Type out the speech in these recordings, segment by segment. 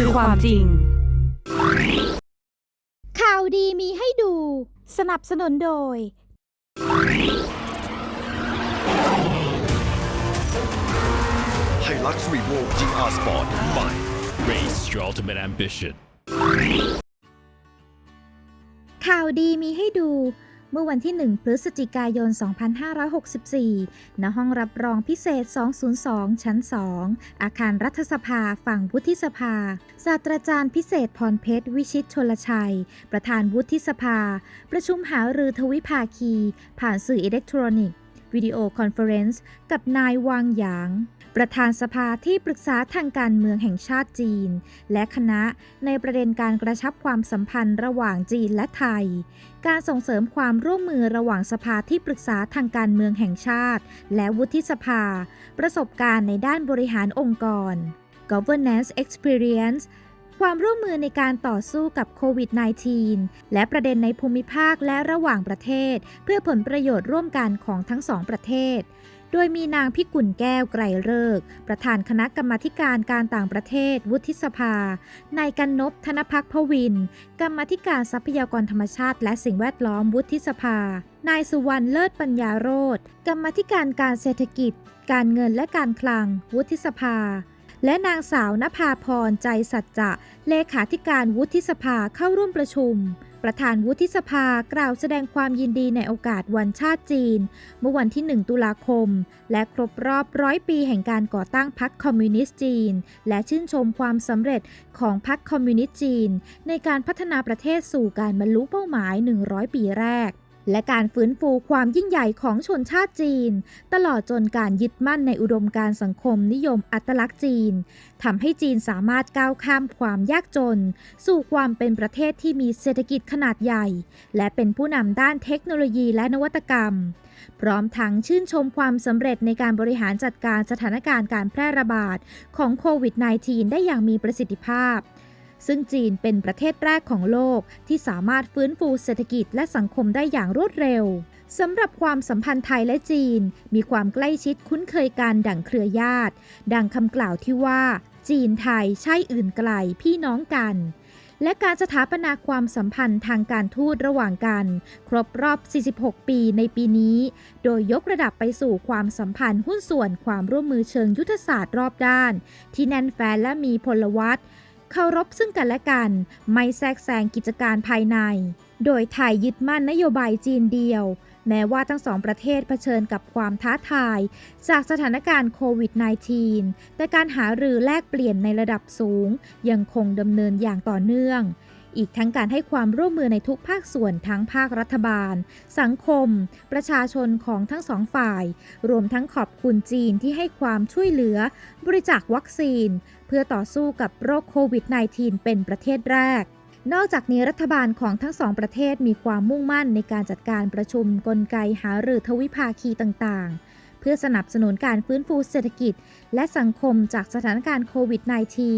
คือความจริง ข่าวดีมีให้ดู สนับสนุนโดย Hilux Revo GR Sport ใหม่ Race your ultimate ambition. ข่าวดีมีให้ดู เมื่อวันที่ 1 พฤศจิกายน 2564 ณ ห้องรับรองพิเศษ 202 ชั้น 2 อาคารรัฐสภาฝั่งวุฒิสภา ศาสตราจารย์พิเศษพรเพชร วิชิตชลชัย ประธานวุฒิสภา ประชุมหารือทวิภาคี ผ่านสื่ออิเล็กทรอนิกส์ วิดีโอคอนเฟอเรนซ์กับนายวางหยาง ประธานสภาที่ปรึกษาทางการเมืองแห่งชาติจีน และคณะในประเด็นการกระชับความสัมพันธ์ระหว่างจีนและไทย การส่งเสริมความร่วมมือระหว่างสภาที่ปรึกษาทางการเมืองแห่งชาติ และวุฒิสภา ประสบการณ์ในด้านบริหารองค์กร governance experience ความร่วมมือในการต่อสู้กับโควิด -19 และประเด็นในภูมิภาคและระหว่างประเทศ เพื่อผลประโยชน์ร่วมกันของทั้งสองประเทศ โดยมีนางพิกุลแก้วไกรเลิก ประธานคณะกรรมาการการต่างประเทศ วุฒิสภา นายกันนพธนพักพวิน กรรมาธิการทรัพยากรธรรมชาติ และสิ่งแวดล้อมวุฒิสภา นายสุวรรณเลิศปัญญาโรธกรรมาธิการการเศรษฐกิจ การเงินและการคลัง วุฒิสภา และนางสาวนภาพรใจสัจจะเลขาธิการวุฒิสภาเข้าร่วมประชุม ประธานวุฒิสภากล่าวแสดงความยินดีในโอกาสวันชาติจีน เมื่อวันที่ 1 ตุลาคม และครบรอบร้อยปีแห่งการก่อตั้งพรรคคอมมิวนิสต์จีน และชื่นชมความสำเร็จของพรรคคอมมิวนิสต์จีน ในการพัฒนาประเทศสู่การบรรลุเป้าหมาย 100 ปีแรก และการฟื้นฟูความยิ่งใหญ่ของชนชาติจีน ตลอดจนการยึดมั่นในอุดมการสังคมนิยมอัตลักษณ์จีนทำให้จีนสามารถก้าวข้ามความยากจน สู่ความเป็นประเทศที่มีเศรษฐกิจขนาดใหญ่ และเป็นผู้นำด้านเทคโนโลยีและนวัตกรรม พร้อมทั้งชื่นชมความสำเร็จในการบริหารจัดการสถานการณ์การแพร่ระบาดของโควิด -19 ได้อย่างมีประสิทธิภาพ ซึ่งจีนเป็นประเทศแรกของโลกที่สามารถฟื้นฟูเศรษฐกิจและสังคมได้อย่างรวดเร็วสำหรับความสัมพันธ์ไทยและจีน มีความใกล้ชิดคุ้นเคยกันดั่งเครือญาติ ดังคำกล่าวที่ว่า จีนไทยใช่อื่นไกลพี่น้องกัน และการสถาปนาความสัมพันธ์ทางการทูตระหว่างกัน ครบรอบ 46 ปีในปีนี้ โดยยกระดับไปสู่ความสัมพันธ์หุ้นส่วนความร่วมมือเชิงยุทธศาสตร์รอบด้าน ที่แน่นแฟ้นและมีพลวัต เคารพซึ่งกันและกัน ไม่แทรกแซงกิจการภายใน โดยไทยยึดมั่นนโยบายจีนเดียว แม้ว่าทั้งสองประเทศเผชิญกับความท้าทาย จากสถานการณ์โควิด -19 แต่การหารือแลกเปลี่ยนในระดับสูง ยังคงดำเนินอย่างต่อเนื่อง อีกทั้งการให้ความร่วมมือในทุกภาคส่วนทั้งภาครัฐบาล สังคม ประชาชนของทั้งสองฝ่าย รวมทั้งขอบคุณจีนที่ให้ความช่วยเหลือ บริจาควัคซีน เพื่อต่อสู้กับโรคโควิด -19 เป็นประเทศแรกนอกจากนี้รัฐบาลของทั้งสองประเทศมีความมุ่งมั่นในการจัดการประชุมกลไกหารือทวิภาคีต่างๆ เพื่อสนับสนุนการฟื้นฟูเศรษฐกิจ และสังคมจากสถานการณ์โควิด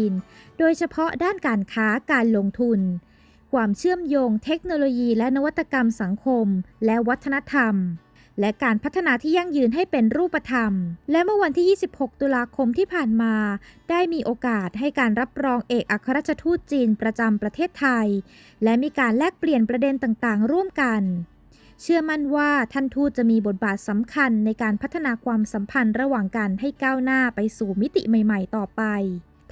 -19 โดยเฉพาะด้านการค้าการลงทุน ความเชื่อมโยงเทคโนโลยีและนวัตกรรมสังคม และวัฒนธรรม และการพัฒนาที่ยั่งยืนให้เป็นรูปธรรม และเมื่อวันที่ 26 ตุลาคมที่ผ่านมา ได้มีโอกาสให้การรับรองเอกอัครราชทูตจีนประจำประเทศไทย และมีการแลกเปลี่ยนประเด็นต่างๆ ร่วมกันเชื่อมั่นว่าท่านทูตจะมีบทบาทสำคัญในการพัฒนาความสัมพันธ์ระหว่างกันให้ก้าวหน้าไปสู่มิติใหม่ ๆ ต่อไป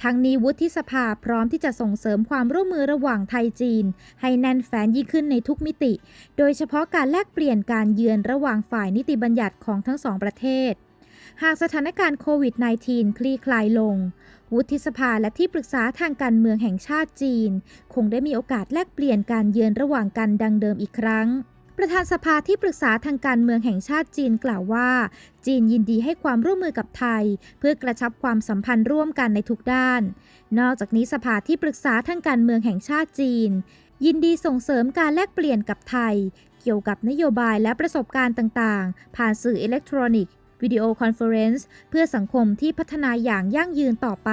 ทั้งนี้วุฒิสภาพร้อมที่จะส่งเสริมความร่วมมือระหว่างไทยจีน ให้แน่นแฟ้นยิ่งขึ้นในทุกมิติ โดยเฉพาะการแลกเปลี่ยนการเยือนระหว่างฝ่ายนิติบัญญัติของทั้งสองประเทศ หากสถานการณ์โควิด -19 คลี่คลายลง วุฒิสภาและที่ปรึกษาทางการเมืองแห่งชาติจีน คงได้มีโอกาสแลกเปลี่ยนการเยือนระหว่างกันดังเดิมอีกครั้ง ประธานสภาที่ปรึกษาทางการเมืองแห่งชาติจีนกล่าวว่า จีนยินดีให้ความร่วมมือกับไทย เพื่อกระชับความสัมพันธ์ร่วมกันในทุกด้าน นอกจากนี้สภาที่ปรึกษาทางการเมืองแห่งชาติจีน ยินดีส่งเสริมการแลกเปลี่ยนกับไทย เกี่ยวกับนโยบายและประสบการณ์ต่างๆ ผ่านสื่ออิเล็กทรอนิกส์วิดีโอคอนเฟอเรนซ์เพื่อสังคมที่พัฒนาอย่างยั่งยืนต่อไป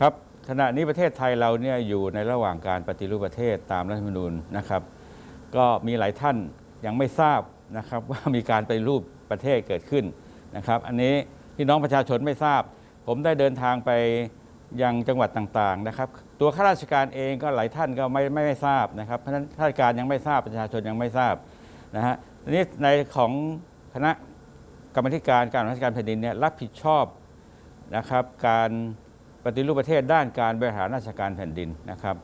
ครับขณะนี้ประเทศไทยเราเนี่ยอยู่ในระหว่างการปฏิรูปประเทศตามรัฐธรรมนูญนะครับ ก็มีหลายท่านยังไม่ทราบนะครับว่ามีการปรูปประเทศเกิดขึ้นนะครับ อันนี้พี่น้องประชาชนไม่ทราบ ผมได้เดินทางไปยังจังหวัดต่างๆนะครับ ตัวข้าราชการเองก็หลายท่านก็ไม่ไม่ไม่ทราบนะครับ เพราะฉะนั้นข้าราชการยังไม่ทราบประชาชนยังไม่ทราบนะฮะทีนี้ในของคณะกรรมธิการการรารราชการแผ่นดินเนี่ยรับผิดชอบนะครับการปฏิรูปประเทศด้านการบริหารราชการแผ่นดินนะครับ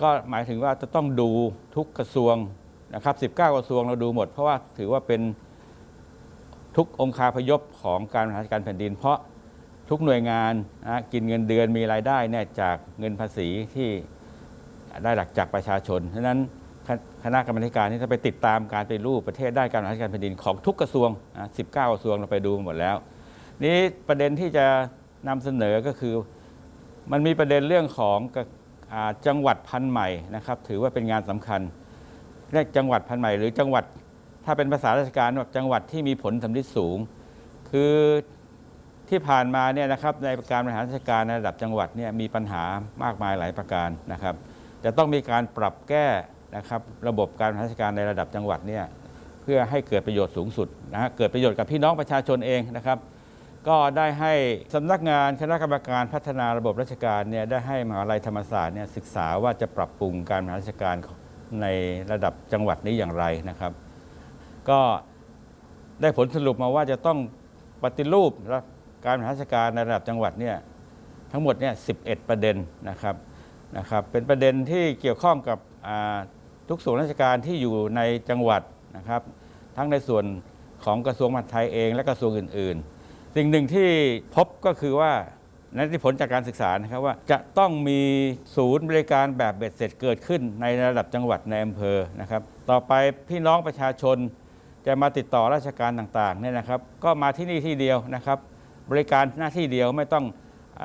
ก็หมายถึงว่าจะต้องดูทุกกระทรวงนะครับ 19 กระทรวงเราดูหมด เพราะว่าถือว่าเป็นทุกองคาพยพของการบริหารการแผ่นดิน เพราะทุกหน่วยงานนะกินเงินเดือนมีรายได้เนี่ยจากเงินภาษีที่ได้หลักจากประชาชนฉะนั้นคณะกรรมาธิการนี่จะไปติดตามการไปรูปประเทศได้การบริหารการแผ่นดินของทุกกระทรวงนะ19 กระทรวงเราไปดูหมดแล้ว นี้ประเด็นที่จะนำเสนอก็คือมันมีประเด็นเรื่องของ จังหวัดพันใหม่นะครับถือว่าเป็นงานสำคัญเรียกจังหวัดพันใหม่ หรือจังหวัดถ้าเป็นภาษาราชการแบบจังหวัดที่มีผลสำลิดสูง คือที่ผ่านมาเนี่ยนะครับในการบริหารราชการในระดับจังหวัดเนี่ยมีปัญหามากมายหลายประการนะครับจะต้องมีการปรับแก้นะครับระบบการบริหารราชการในระดับจังหวัดเนี่ยเพื่อให้เกิดประโยชน์สูงสุดนะฮะเกิดประโยชน์กับพี่น้องประชาชนเองนะครับ ก็ได้ให้สำนักงานคณะกรรมการพัฒนาระบบราชการเนี่ยได้ให้มหาวิทยาลัยธรรมศาสตร์เนี่ยศึกษาว่าจะปรับปรุงการบริหารราชการในระดับจังหวัดนี้อย่างไรนะครับ ก็ได้ผลสรุปมาว่าจะต้องปฏิรูปการบริหารราชการในระดับจังหวัดเนี่ยทั้งหมดเนี่ย11 ประเด็นนะครับนะครับ เป็นประเด็นที่เกี่ยวข้องกับทุกส่วนราชการที่อยู่ในจังหวัดนะครับ ทั้งในส่วนของกระทรวงมหาดไทยเอง และกระทรวงอื่น ๆ สิ่งหนึ่งที่พบก็คือว่าในที่ผลจากการศึกษานะครับว่าจะต้องมีศูนย์บริการแบบเบ็ดเสร็จเกิดขึ้นในระดับจังหวัดในอำเภอนะครับ ต่อไปพี่น้องประชาชนจะมาติดต่อราชการต่างๆเนี่ยนะครับ ก็มาที่นี่ที่เดียวนะครับ บริการหน้าที่เดียวไม่ต้องอ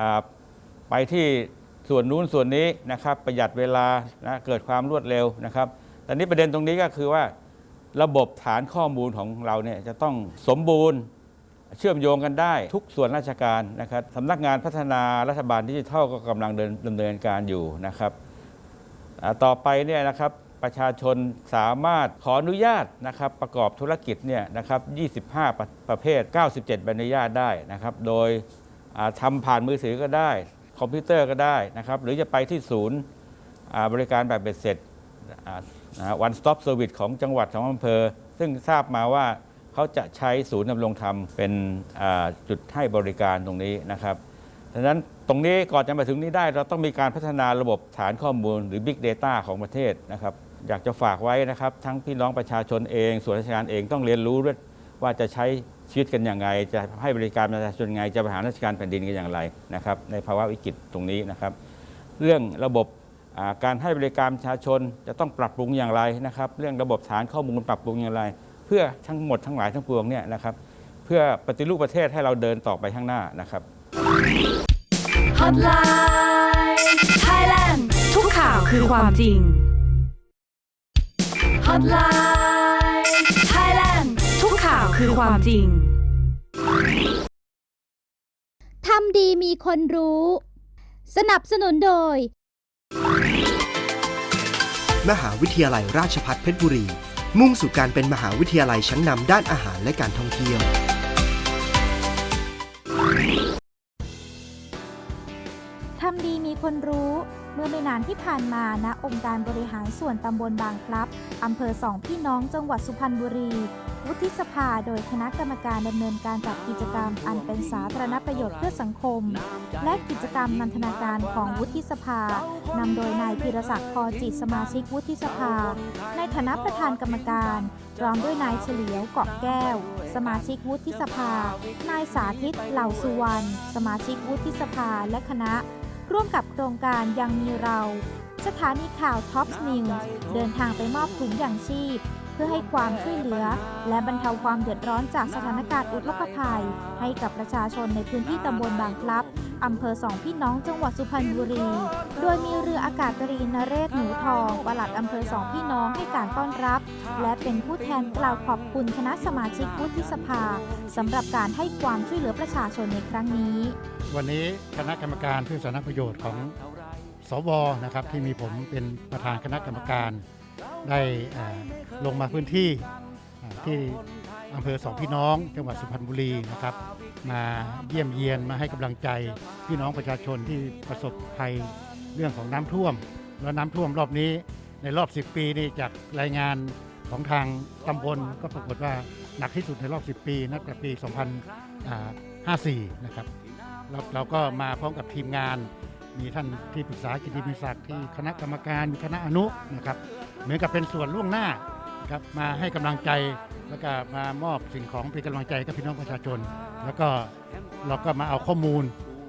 ไปที่ส่วนนู้นส่วนนี้นะครับ ประหยัดเวลานะเกิดความรวดเร็วนะครับแต่นี้ประเด็นตรงนี้ก็คือว่าระบบฐานข้อมูลของเราเนี่ยจะต้องสมบูรณ์ เชื่อมโยงกันได้ทุกส่วนราชการนะครับสำนักงานพัฒนารัฐบาลดิจิทัลก็กำลังเดินดำเนินการอยู่นะครับต่อไปเนี่ยนะครับประชาชนสามารถขออนุญาตนะครับประกอบธุรกิจเนี่ยนะครับ 25 ประประเภท 97 ใบอนุญาตได้นะครับ โดยอ่าทำผ่านมือถือก็ได้ คอมพิวเตอร์ก็ได้นะครับ หรือจะไปที่ศูนย์บริการแบบเบ็ดเสร็จวันสต็อปเซอร์วิสของจังหวัดของอำเภอ ซึ่งทราบมาว่า เขาจะใช้ศูนย์ดำรงธรรมเป็นจุดให้บริการตรงนี้นะครับดังนั้นตรงนี้ก่อนจะมาถึงนี้ได้ เราต้องมีการพัฒนาระบบฐานข้อมูลหรือ Big Data ของประเทศนะครับอยากจะฝากไว้นะครับ ทั้งพี่น้องประชาชนเอง ส่วนราชการเองต้องเรียนรู้ด้วยว่าจะใช้ชีวิตกันอย่างไรจะให้บริการประชาชนยังไงจะบริหารราชการแผ่นดินกันอย่างไรนะครับในภาวะวิกฤตตรงนี้นะครับ เรื่องระบบการให้บริการประชาชนจะต้องปรับปรุงอย่างไรนะครับ เรื่องระบบฐานข้อมูลปรับปรุงอย่างไร เพื่อทั้งหมดทั้งหลายทั้งปวงเนี่ยนะครับเพื่อปฏิรูปประเทศให้เราเดินต่อไปข้างหน้านะครับ Hotline Thailand ทุกข่าวคือความจริง Hotline Thailand ทุกข่าวคือความจริง ทำดีมีคนรู้ สนับสนุนโดย มหาวิทยาลัยราชภัฏเพชรบุรี มุ่งสู่การเป็นมหาวิทยาลัยชั้นนำด้านอาหารและการท่องเที่ยวทำดีมีคนรู้ เมื่อไม่นานที่ผ่านมาณองค์การบริหารส่วนตำบลบางพลับอำเภอสองพี่น้องจังหวัดสุพรรณบุรี วุฒิสภาโดยคณะกรรมการดำเนินการจัดกิจกรรม อันเป็นสาธารณประโยชน์เพื่อสังคม และกิจกรรมนันทนาการของวุฒิสภานำโดยนายพิรศักดิ์พอจิตสมาชิกวุฒิสภา ในฐานะประธานกรรมการพร้อมด้วยนายเฉลียวเกาะแก้ว สมาชิกวุฒิสภา นายสาธิตเหล่าสุวรรณสมาชิกวุฒิสภาและคณะ ร่วมกับโครงการยังมีเรา สถานีข่าวท็อปนิวส์เดินทางไปมอบถุงอย่างชีพ พื่อให้ความช่วยเหลือ และบรรเทาความเดือดร้อนจากสถานการณ์อุทกภัย ให้กับประชาชนในพื้นที่ตำบลบางพลับอำเภอสองพี่น้องจังหวัดสุพรรณบุรี โดยมีเรืออากาศตรีนเรศหนูทองปลัดอำเภอสองพี่น้องให้การต้อนรับ และเป็นผู้แทนกล่าวขอบคุณคณะสมาชิกวุฒิสภาสำหรับการให้ความช่วยเหลือประชาชนในครั้งนี้ วันนี้คณะกรรมการเพื่อสาธารณประโยชน์ของสวนะครับที่มีผมเป็นประธานคณะกรรมการ ได้ลงมาพื้นที่ที่อำเภอสองพี่น้อง จังหวัดสุพรรณบุรีนะครับ มาเยี่ยมเยียนมาให้กำลังใจพี่น้องประชาชนที่ประสบภัยเรื่องของน้ำท่วม แล้วน้ำท่วมรอบนี้ในรอบ 10 ปีนี่จากรายงานของทางตำบลก็ปรากฏว่าหนักที่สุดในรอบ 10 ปีนับแต่ปี 2054 นะครับเราเราก็มาพร้อมกับทีมงาน มีท่านที่ปรึกษากิติมิศักดิ์ที่คณะกรรมการมีคณะอนุนะครับ เหมือนกับเป็นส่วนล่วงหน้านะครับมาให้กำลังใจแล้วก็มามอบสิ่งของเป็นกำลังใจกับพี่น้องประชาชน แล้วก็เราก็มาเอาข้อมูล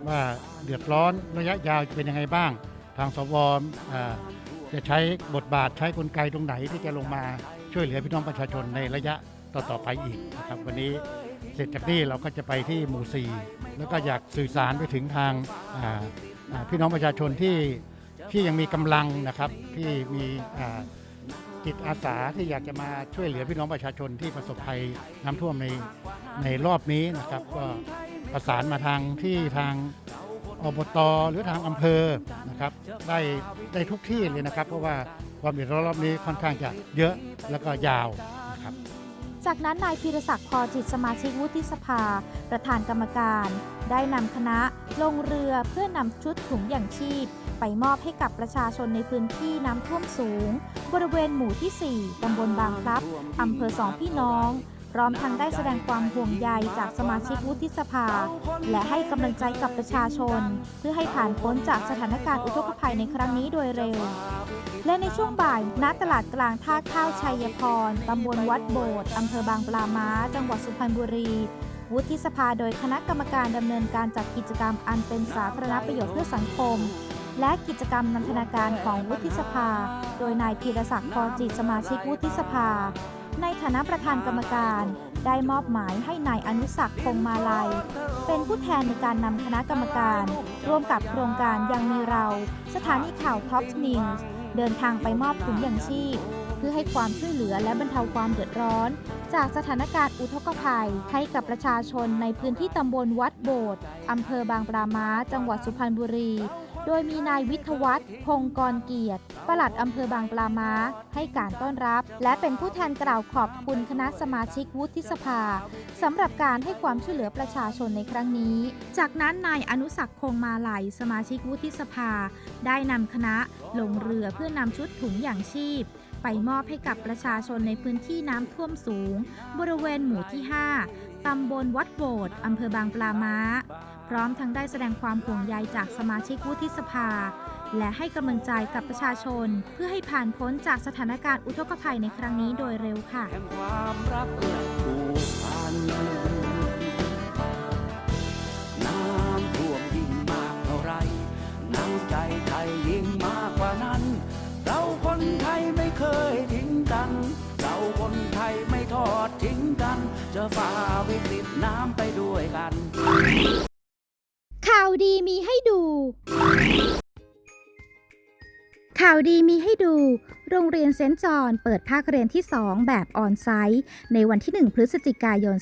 ว่าเดือดร้อนระยะยาวจะเป็นยังไงบ้าง ทางสวจะใช้บทบาทใช้กลไกตรงไหนที่จะลงมาช่วยเหลือพี่น้องประชาชนในระยะต่อๆไปอีกนะครับวันนี้เสร็จจากนี้เราก็จะไปที่หมู่ 4 แล้วก็อยากสื่อสารไปถึงทางพี่น้องประชาชนที่ที่ยังมีกำลังนะครับที่มีอ จิตอาสาที่อยากจะมาช่วยเหลือพี่น้องประชาชนที่ประสบภัยน้ำท่วมในในรอบนี้นะครับ ก็ประสานมาทางที่ทางอบตหรือทางอำเภอนะครับ ได้ได้ทุกที่เลยนะครับ เพราะว่าความเดือดร้อนรอบนี้ค่อนข้างจะเยอะแล้วก็ยาวนะครับ จากนั้นนายพีรศักดิ์พอจิตสมาชิกวุฒิสภา ประธานกรรมการ ได้นำคณะลงเรือเพื่อนำชุดถุงอย่างชีพ ไปมอบให้กับประชาชนในพื้นที่น้ำท่วมสูง บริเวณหมู่ที่ 4 ตำบลบางพลับ อำเภอสองพี่น้อง พร้อมทั้งได้แสดงความห่วงใยจากสมาชิกวุฒิสภา และให้กำลังใจกับประชาชน เพื่อให้ผ่านพ้นจากสถานการณ์อุทกภัยในครั้งนี้โดยเร็วและในช่วงบ่ายณตลาดกลางท่าข้าวชัยพร ตำบลวัดโบสถ์อำเภอบางปลาม้า จังหวัดสุพรรณบุรี วุฒิสภาโดยคณะกรรมการดำเนินการจัดกิจกรรมอันเป็นสาธารณประโยชน์เพื่อสังคม และกิจกรรมนันทนาการของวุฒิสภา โดยนายพีรศักดิ์พอจิตสมาชิกวุฒิสภา ในฐานะประธานกรรมการ ได้มอบหมายให้นายอนุสักคงมาลัย เป็นผู้แทนในการนำคณะกรรมการ ร่วมกับโครงการยังมีเรา สถานีข่าวท็อปนิวส์เดินทางไปมอบถุงย่างชีพ เพื่อให้ความช่วยเหลือและบรรเทาความเดือดร้อน จากสถานการณ์อุทกภัยให้กับประชาชนในพื้นที่ตำบลวัดโบสถ์อำเภอบางปราม้าจังหวัดสุพรรณบุรี โดยมีนายวิทวัฒน์พงกรเกียรติ ปลัดอำเภอบางปลาม้า ให้การต้อนรับ และเป็นผู้แทนกล่าวขอบคุณคณะสมาชิกวุฒิสภาสำหรับการให้ความช่วยเหลือประชาชนในครั้งนี้ จากนั้นนายอนุสักคงมาลัยสมาชิกวุฒิสภา ได้นำคณะลงเรือเพื่อนำชุดถุงอย่างชีพไปมอบให้กับประชาชนในพื้นที่น้ำท่วมสูง บริเวณหมู่ที่ 5 ตำบลวัดโบสถ์อำเภอบางปลาม้า พร้อมทั้งได้แสดงความห่วงใยจากสมาชิกวุฒิสภา และให้กำลังใจกับประชาชน เพื่อให้ผ่านพ้นจากสถานการณ์อุทกภัยในครั้งนี้โดยเร็วค่ะแห่งความรักและผูกพันน้ำท่วมยิ่งมากเท่าไร น้ำใจไทยยิ่งมากกว่านั้น เราคนไทยไม่เคยทิ้งกัน เราคนไทยไม่ทอดทิ้งกัน จะฝ่าวิกฤตน้ำไปด้วยกัน ดีมีให้ดู ข่าวดีมีให้ดู โรงเรียนเซนจอนเปิดภาคเรียนที่ 2 แบบออนไซต์ ในวันที่ 1 พฤศจิกายน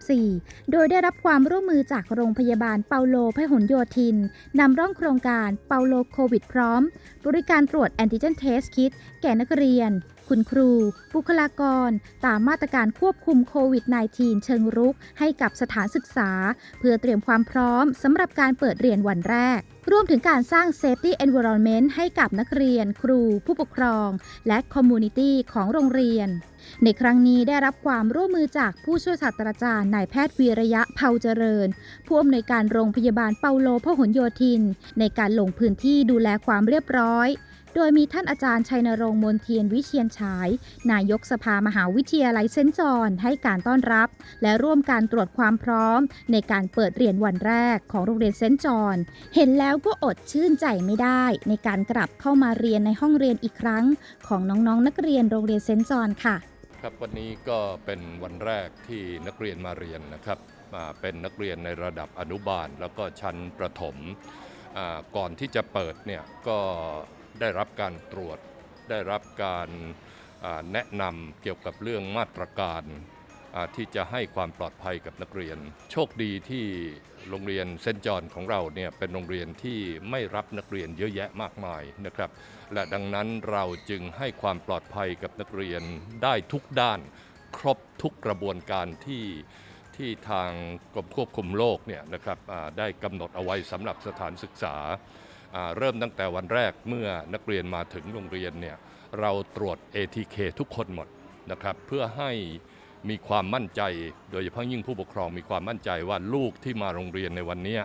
2564 โดยได้รับความร่วมมือจากโรงพยาบาลเปาโลพหลโยธิน นำร่องโครงการเปาโลโควิดพร้อม บริการตรวจแอนติเจนเทสคิดแก่นักเรียน คุณครู บุคลากร ตามมาตรการควบคุมโควิด -19 เชิงรุก ให้กับสถานศึกษา เพื่อเตรียมความพร้อมสำหรับการเปิดเรียนวันแรก รวมถึงการสร้าง Safety Environment ให้กับนักเรียน ครู ผู้ปกครอง และ Community ของโรงเรียน ในครั้งนี้ได้รับความร่วมมือจากผู้ช่วยศาสตราจารย์นายแพทย์วีระยะเผาเจริญ ผู้อำนวยการโรงพยาบาลเปาโลพหลโยธิน ในการลงพื้นที่ดูแลความเรียบร้อย โดยมีท่านอาจารย์ชัยนรงค์มนเทียนวิเชียนฉาย นายกสภามหาวิทยาลัยเซนจอนให้การต้อนรับ และร่วมการตรวจความพร้อม ในการเปิดเรียนวันแรกของโรงเรียนเซนจอนเห็นแล้วก็อดชื่นใจไม่ได้ ในการกลับเข้ามาเรียนในห้องเรียนอีกครั้ง ของน้องๆนักเรียนโรงเรียนเซนจอนค่ะครับวันนี้ก็เป็นวันแรกที่นักเรียนมาเรียนนะครับมาเป็นนักเรียนในระดับอนุบาลแล้วก็ชั้นประถมอ่าก่อนที่จะเปิดเนี่ยก็ ได้รับการตรวจ ได้รับการแนะนำเกี่ยวกับเรื่องมาตรการที่จะให้ความปลอดภัยกับนักเรียน โชคดีที่โรงเรียนเซนจอนของเราเนี่ยเป็นโรงเรียนที่ไม่รับนักเรียนเยอะแยะมากมายนะครับ และดังนั้นเราจึงให้ความปลอดภัยกับนักเรียนได้ทุกด้าน ครบทุกกระบวนการที่ที่ทางกรมควบคุมโรคเนี่ยนะครับได้กำหนดเอาไว้สำหรับสถานศึกษา เริ่มตั้งแต่วันแรกเมื่อนักเรียนมาถึงโรงเรียนเนี่ยเราตรวจ ATK ทุกคนหมดนะครับเพื่อให้มีความมั่นใจ โดยเฉพาะยิ่งผู้ปกครองมีความมั่นใจว่าลูกที่มาโรงเรียนในวันนี้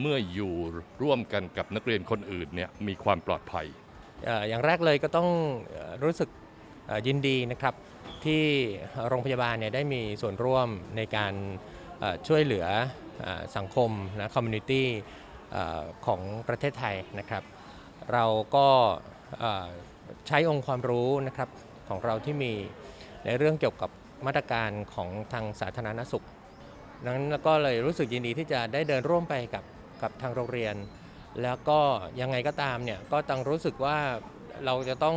เมื่ออยู่ร่วมกันกับนักเรียนคนอื่นเนี่ยมีความปลอดภัย อย่างแรกเลยก็ต้องรู้สึกยินดีนะครับที่โรงพยาบาลเนี่ยได้มีส่วนร่วมในการช่วยเหลือสังคมนะคอมมูนิตี้ ของประเทศไทยนะครับ เราก็ใช้องค์ความรู้นะครับของเราที่มีในเรื่องเกี่ยวกับมาตรการของทางสาธารณสุขดังนั้นก็เลยรู้สึกยินดีที่จะได้เดินร่วมไปกับกับทางโรงเรียน แล้วก็ยังไงก็ตามเนี่ยก็ต้องรู้สึกว่าเราจะต้อง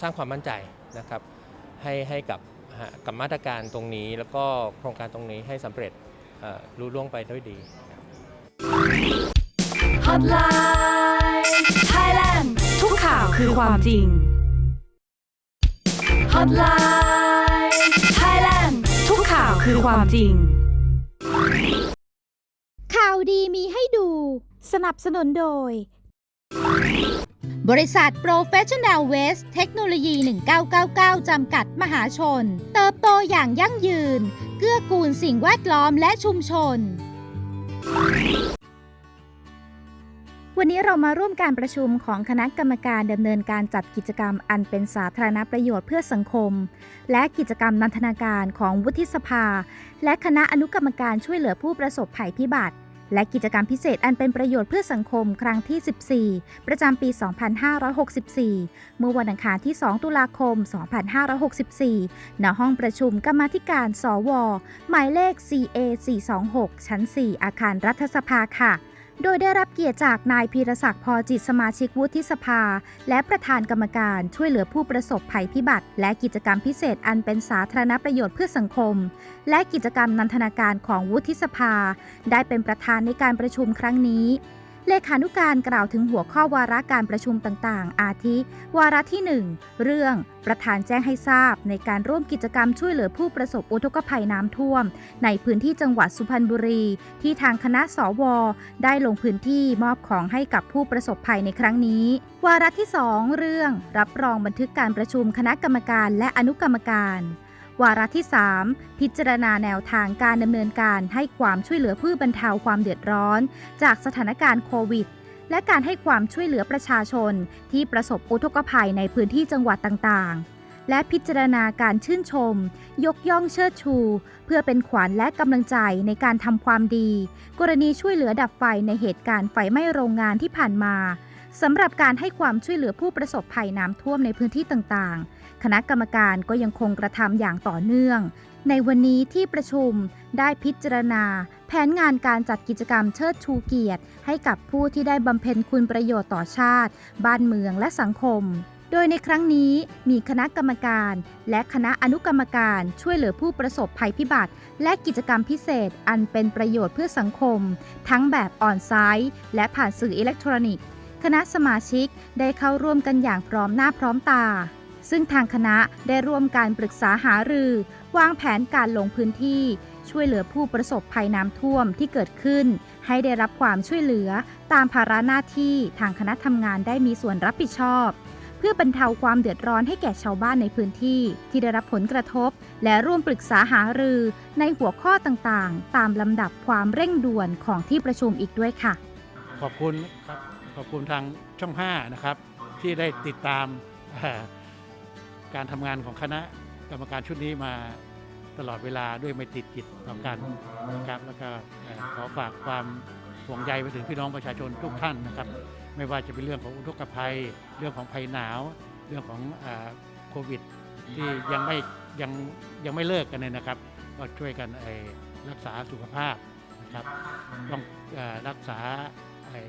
สร้างความมั่นใจนะครับให้ให้กับกับมาตรการตรงนี้ แล้วก็โครงการตรงนี้ให้สำเร็จรุ่ล่วงไปด้วยดี Hotline Thailand ทุกข่าวคือความจริง Hotline Thailand ทุกข่าวคือความจริง ข่าวดีมีให้ดู สนับสนุนโดย บริษัท Professional Waste เทคโนโลยี 1999 จำกัดมหาชน เติบโตอย่างยั่งยืน เกื้อกูลสิ่งแวดล้อมและชุมชน วันนี้เรามาร่วมการประชุมของคณะกรรมการดำเนินการจัดกิจกรรมอันเป็นสาธารณประโยชน์เพื่อสังคม และกิจกรรมนันทนาการของวุฒิสภา และคณะอนุกรรมการช่วยเหลือผู้ประสบภัยพิบัติ และกิจกรรมพิเศษอันเป็นประโยชน์เพื่อสังคมครั้งที่ 14 ประจำปี 2564 เมื่อวันอังคารที่ 2 ตุลาคม 2564 ณ ห้องประชุมกรรมาธิการ สว หมายเลข CA 426 ชั้น 4 อาคารรัฐสภาค่ะ โดยได้รับเกียรติจากนายพีรศักดิ์พอจิตสมาชิกวุฒิสภา และประธานกรรมการช่วยเหลือผู้ประสบภัยพิบัติ และกิจกรรมพิเศษอันเป็นสาธารณประโยชน์เพื่อสังคม และกิจกรรมนันทนาการของวุฒิสภา ได้เป็นประธานในการประชุมครั้งนี้ เลขานุการกล่าวถึงหัวข้อวาระการประชุมต่างๆ อาทิ วาระที่ 1 เรื่องประธานแจ้งให้ทราบในการร่วมกิจกรรมช่วยเหลือผู้ประสบอุทกภัยน้ำท่วม ในพื้นที่จังหวัดสุพรรณบุรี ที่ทางคณะสว ได้ลงพื้นที่มอบของให้กับผู้ประสบภัยในครั้งนี้ วาระที่ 2 เรื่องรับรองบันทึกการประชุมคณะกรรมการและอนุกรรมการ วาระที่ 3 พิจารณาแนวทางการดำเนินการให้ความช่วยเหลือผู้บรรเทาความเดือดร้อน จากสถานการณ์โควิด และการให้ความช่วยเหลือประชาชน ที่ประสบอุทกภัยในพื้นที่จังหวัดต่างๆ และพิจารณาการชื่นชม ยกย่องเชิดชู เพื่อเป็นขวัญและกำลังใจในการทำความดี กรณีช่วยเหลือดับไฟในเหตุการณ์ไฟไหม้โรงงานที่ผ่านมาสำหรับการให้ความช่วยเหลือผู้ประสบภัยน้ำท่วมในพื้นที่ต่างๆ คณะกรรมการก็ยังคงกระทำอย่างต่อเนื่อง ในวันนี้ที่ประชุมได้พิจารณา แผนงานการจัดกิจกรรมเชิดชูเกียรติ ให้กับผู้ที่ได้บำเพ็ญคุณประโยชน์ต่อชาติ บ้านเมืองและสังคม โดยในครั้งนี้มีคณะกรรมการ และคณะอนุกรรมการช่วยเหลือผู้ประสบภัยพิบัติ และกิจกรรมพิเศษอันเป็นประโยชน์เพื่อสังคม ทั้งแบบออนไซต์และผ่านสื่ออิเล็กทรอนิกส์ คณะสมาชิกได้เข้าร่วมกันอย่างพร้อมหน้าพร้อมตา ซึ่งทางคณะได้ร่วมการปรึกษาหารือ วางแผนการลงพื้นที่ ช่วยเหลือผู้ประสบภัยน้ำท่วมที่เกิดขึ้น ให้ได้รับความช่วยเหลือ ตามภาระหน้าที่ทางคณะทำงานได้มีส่วนรับผิดชอบ เพื่อบรรเทาความเดือดร้อนให้แก่ชาวบ้านในพื้นที่ ที่ได้รับผลกระทบ และร่วมปรึกษาหารือ ในหัวข้อต่างๆ ตามลำดับความเร่งด่วนของที่ประชุมอีกด้วยค่ะ ขอบคุณครับขอบคุณทางช่อง 5 นะครับ ที่ได้ติดตาม การทำงานของคณะกรรมการชุดนี้มาตลอดเวลาด้วยไม่ติดกิจต่อกันนะครับแล้วก็ขอฝากความห่วงใยไปถึงพี่น้องประชาชนทุกท่านนะครับ ไม่ว่าจะเป็นเรื่องของอุทกภัย เรื่องของภัยหนาว เรื่องของโควิด ที่ยังไม่ยังยังไม่เลิกกันเลยนะครับ ก็ช่วยกันรักษาสุขภาพนะครับต้องอรักษา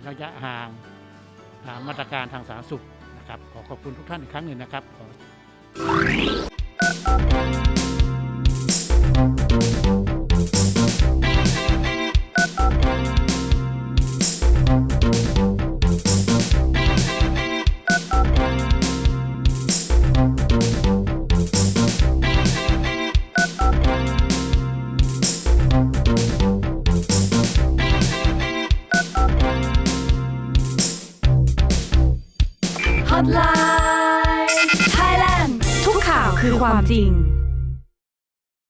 ระยะห่างตามมาตรการทางสาธารณสุขนะครับขอขอบคุณทุกท่านอีกครั้งหนึ่งนะครับ ข